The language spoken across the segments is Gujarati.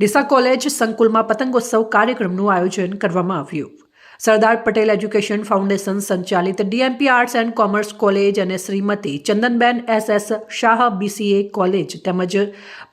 ડીસા કોલેજ સંકુલમાં પતંગોત્સવ કાર્યક્રમનું આયોજન કરવામાં આવ્યું. સરદાર પટેલ એજ્યુકેશન ફાઉન્ડેશન સંચાલિત DMP arts and commerce college અને Shrimati Chandanben S S Shah BCA college તેમજ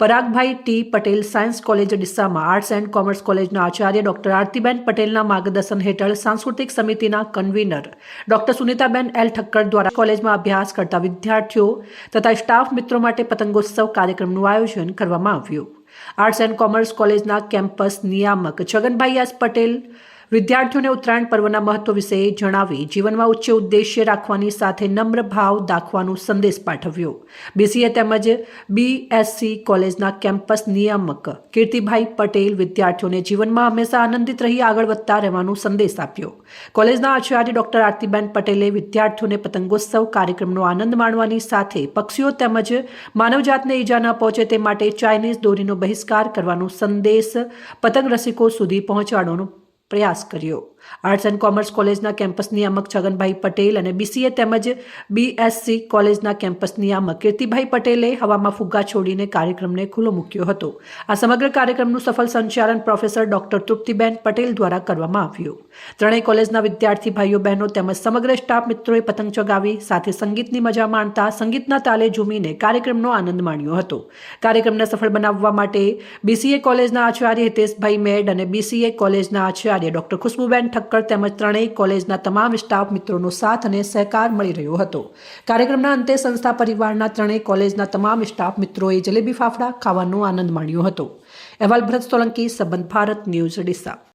Paragbhai T Patel science college ડિસ્સામાં arts and commerce કોલેજના આચાર્ય ડોક્ટર આરતીબેન પટેલના માર્ગદર્શન હેઠળ સાંસ્કૃતિક સમિતિના convener. Doctor Sunitaben L Thakkar દ્વારા કોલેજમાં અભ્યાસ કરતા વિદ્યાર્થીઓ તથા સ્ટાફ મિત્રો માટે પતંગોત્સવ કાર્યક્રમનું આયોજન કરવામાં આવ્યું. આર્ટ્સ એન્ડ કોમર્સ કોલેજના કેમ્પસ નિયામક છગનભાઈ એસ પટેલ વિદ્યાર્થીઓને ઉત્તરાયણ પર્વના મહત્વ વિશે જણાવી જીવનમાં ઉચ્ચ ઉદ્દેશ્ય રાખવાની સાથે નમ્ર ભાવ દાખવાનો સંદેશ પાઠવ્યો. બીસીએ તેમજ બીએસસી કોલેજના કેમ્પસ નિયામક કીર્તિભાઈ પટેલ વિદ્યાર્થીઓને જીવનમાં હંમેશા આનંદિત રહી આગળ વધતા રહેવાનો સંદેશ આપ્યો. કોલેજના આચાર્ય ડોક્ટર આરતીબેન પટેલે વિદ્યાર્થીઓને પતંગોત્સવ કાર્યક્રમનો આનંદ માણવાની સાથે પક્ષીઓ તેમજ માનવજાતને ઈજા ન પહોંચે તે માટે ચાઇનીઝ દોરીનો બહિષ્કાર કરવાનો સંદેશ પતંગ રસિકો સુધી પહોંચાડવાનો પ્રયાસ કર્યો. આર્ટ્સ એન્ડ કોમર્સ કોલેજના કેમ્પસ નિયામક છગનભાઈ પટેલ અને બીસીએ તેમજ બીએસસી કોલેજના કેમ્પસ નિયામક કીર્તિભાઈ પટેલે હવામાં ફુગ્ગા છોડીને કાર્યક્રમને ખુલ્લો મૂક્યો હતો. આ સમગ્ર કાર્યક્રમનું સફળ સંચાલન પ્રોફેસર ડોક્ટર તૃપ્તિબેન પટેલ દ્વારા કરવામાં આવ્યું. ત્રણેય કોલેજના વિદ્યાર્થી ભાઈઓ બહેનો તેમજ સમગ્ર સ્ટાફ મિત્રોએ પતંગ ચગાવી, સાથે સંગીતની મજા માણતા, સંગીતના તાલે ઝૂમીને કાર્યક્રમનો આનંદ માણ્યો હતો. કાર્યક્રમને સફળ બનાવવા માટે બીસીએ કોલેજના આચાર્ય હિતેશભાઈ મેડ અને બીસીએ કોલેજના આચાર્ય ડોક્ટર ખુશ્બુબેન ઠક્કર તેમજ ત્રણેય કોલેજના તમામ સ્ટાફ મિત્રોનો સાથ અને સહકાર મળી રહ્યો હતો. કાર્યક્રમના અંતે સંસ્થા પરિવારના ત્રણેય કોલેજના તમામ સ્ટાફ મિત્રોએ જલેબી ફાફડા ખાવાનો આનંદ માણ્યો હતો. અહેવાલ ભરત સોલંકી, સંબંધ ભારત ન્યૂઝ, ડીસા.